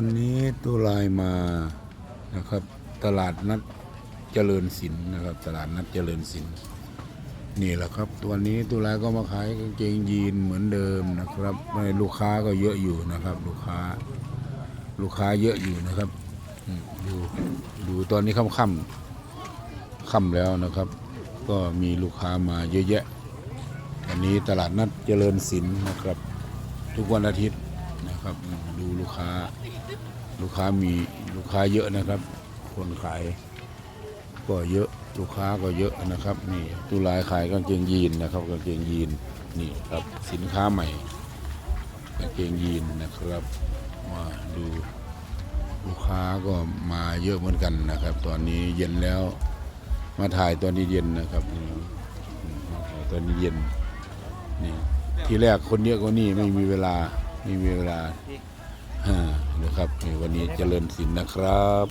วันนี้ตุลายมานะครับ ตลาดนัดเจริญศิลป์นะครับ ตลาดนัดเจริญศิลป์นี่แหละครับ ตัวนี้ตุลายก็มาขายกางเกงยีนเหมือนเดิมนะครับลูกค้าก็เยอะอยู่นะครับ ลูกค้า ลูกค้าเยอะอยู่นะครับดูดูตอนนี้ค่ำค่ำค่ำแล้วนะครับ ก็มีลูกค้ามาเยอะแยะวันนี้ตลาดนัดเจริญศิลป์นะครับ ทุกวันอาทิตย์ นะครับ ดูลูกค้า ลูกค้ามีลูกค้าเยอะนะครับ คนขายก็เยอะลูกค้าก็เยอะนะครับ นี่ตุลายขายกางเกงยีนนะครับกางเกงยีนนี่ครับสินค้าใหม่กางเกงยีนนะครับมาดูลูกค้าก็มาเยอะเหมือนกันนะครับ ตอนนี้เย็นแล้วมาถ่ายตอนนี้เย็นนะครับมาถ่ายตอนนี้เย็นนี่ที่แรกคนเยอะกว่านี่ไม่มีเวลา ม่มีเวลาอ่านะครับนี่วันนี้เจริญศิลป์นะครับ